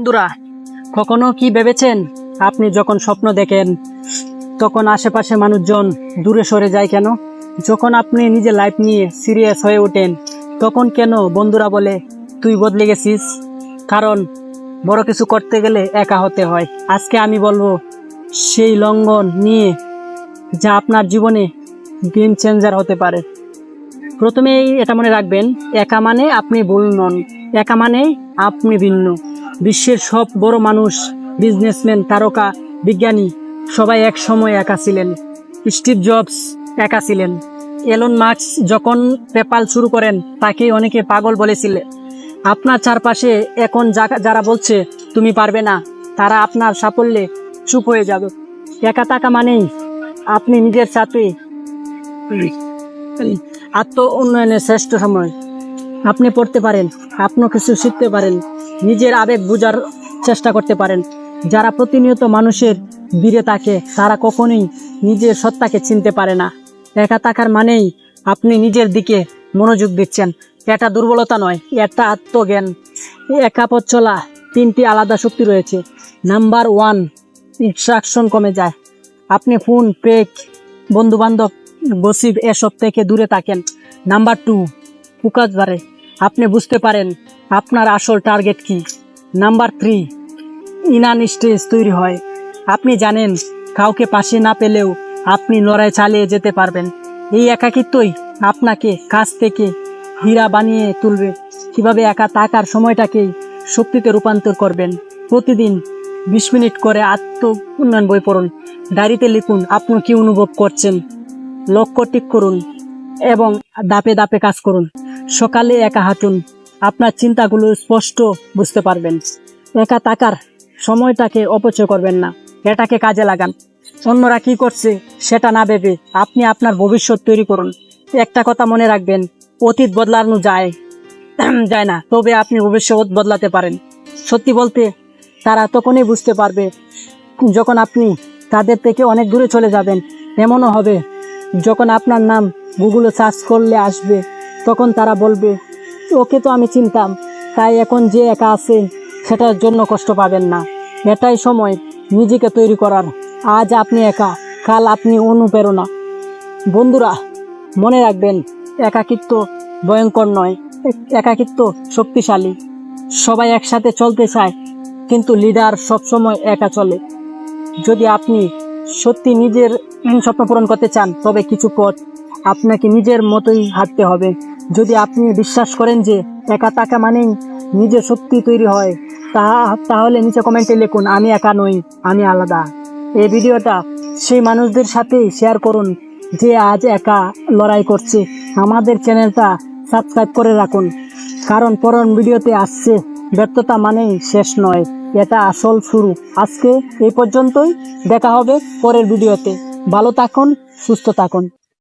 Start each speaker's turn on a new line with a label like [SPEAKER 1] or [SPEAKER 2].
[SPEAKER 1] বন্ধুরা, কখনো কি ভেবেছেন? আপনি যখন স্বপ্ন দেখেন, তখন আশেপাশে মানুষজন দূরে সরে যায় কেন? যখন আপনি নিজের লাইফ নিয়ে সিরিয়াস হয়ে ওঠেন, তখন কেন বন্ধুরা বলে, তুই বদলে গেছিস? কারণ বড় কিছু করতে গেলে একা হতে হয়। আজকে আমি বলব, সেই লঙ্ঘন নিয়ে যা আপনার জীবনে গেম চেঞ্জার হতে পারে। প্রথমেই এটা মনে রাখবেন, একা মানে আপনি ভুল নন, একা মানে আপনি ভিন্ন। বিশ্বের সব বড় মানুষ বিজনেসম্যান তারকা, বিজ্ঞানী, সবাই এক সময় একা ছিলেন। স্টিভ জবস একা ছিলেন। এলন মার্কস যখন পেপাল শুরু করেন, তাকে অনেকে পাগল বলেছিলেন আপনার চারপাশে এখন যারা বলছে, তুমি পারবে না তারা আপনার সাফল্যে চুপ হয়ে যাবে। একা টাকা মানেই আপনি নিজের সাথে আত্ম উন্নয়নের শ্রেষ্ঠ সময়। আপনি পড়তে পারেন আপনি কিছু শিখতে পারেন, নিজের আবেগ বোঝার চেষ্টা করতে পারেন। যারা প্রতিনিয়ত মানুষের বীরে থাকে, তারা কখনোই নিজের সত্তাকে চিনতে পারে না। একা থাকার মানেই আপনি নিজের দিকে মনোযোগ দিচ্ছেন। এটা দুর্বলতা নয়, এটা আত্মজ্ঞান। একা পথ চলা তিনটি আলাদা শক্তি রয়েছে। নাম্বার ওয়ান ইনস্ট্রাকশন কমে যায়। আপনি ফোন পেক বন্ধুবান্ধব গসিব এসব থেকে দূরে থাকেন। নাম্বার টু, ফোকাস বাড়ে। আপনি বুঝতে পারেন আপনার আসল টার্গেট কি। নাম্বার থ্রি, ইনান স্টেজ তৈরি হয়। আপনি জানেন, কাউকে পাশে না পেলেও আপনি লড়াই চালিয়ে যেতে পারবেন। এই একাকিত্বই আপনাকে কাছ থেকে হীরা বানিয়ে তুলবে। কীভাবে একা থাকার সময়টাকেই শক্তিতে রূপান্তর করবেন। প্রতিদিন বিশ মিনিট করে আত্ম উন্নয়ন বই পড়ুন। ডায়েরিতে লিখুন, আপনি কি অনুভব করছেন? লক্ষ্য ঠিক করুন এবং দাপে দাপে কাজ করুন। সকালে একা হাঁটুন। আপনার চিন্তাগুলো স্পষ্ট বুঝতে পারবেন। একা তাকার সময়টাকে অপচয় করবেন না। এটাকে কাজে লাগান। অন্যরা কি করছে সেটা না ভেবে আপনি আপনার ভবিষ্যৎ তৈরি করুন। একটা কথা মনে রাখবেন, অতীত বদলানো যায় যায় না। তবে আপনি ভবিষ্যৎ বদলাতে পারেন। সত্যি বলতে, তারা তখনই বুঝতে পারবে যখন আপনি তাদের থেকে অনেক দূরে চলে যাবেন। এমনও হবে যখন আপনার নাম গুগলে সার্চ করলে আসবে। তখন তারা বলবে, ওকে তো আমি চিনতাম, তাই এখন যে একা আছে, সেটার জন্য কষ্ট পাবেন না। এটাই সময় নিজেকে তৈরি করার। আজ আপনি একা, কাল আপনি অনুপ্রেরণা। বন্ধুরা, মনে রাখবেন, একাকিত্ব ভয়ঙ্কর নয়, একাকিত্ব শক্তিশালী। সবাই একসাথে চলতে চায়, কিন্তু লিডার সবসময় একা চলে। যদি আপনি সত্যি নিজের স্বপ্ন পূরণ করতে চান, তবে কিছু পথ আপনাকে নিজের মতোই হাঁটতে হবে। যদি আপনি বিশ্বাস করেন যে একা টাকা মানেই নিজের শক্তি তৈরি হয়, তা তাহলে নিচে কমেন্টে লিখুন, আমি একা নই, আমি আলাদা। এই ভিডিওটা সেই মানুষদের সাথেই শেয়ার করুন যে আজ একা লড়াই করছে। আমাদের চ্যানেলটা সাবস্ক্রাইব করে রাখুন, কারণ পরের ভিডিওতে আসছে, ব্যর্থতা মানেই শেষ নয়, এটা আসল শুরু। আজকে এই পর্যন্তই, দেখা হবে পরের ভিডিওতে। ভালো থাকুন, সুস্থ থাকুন।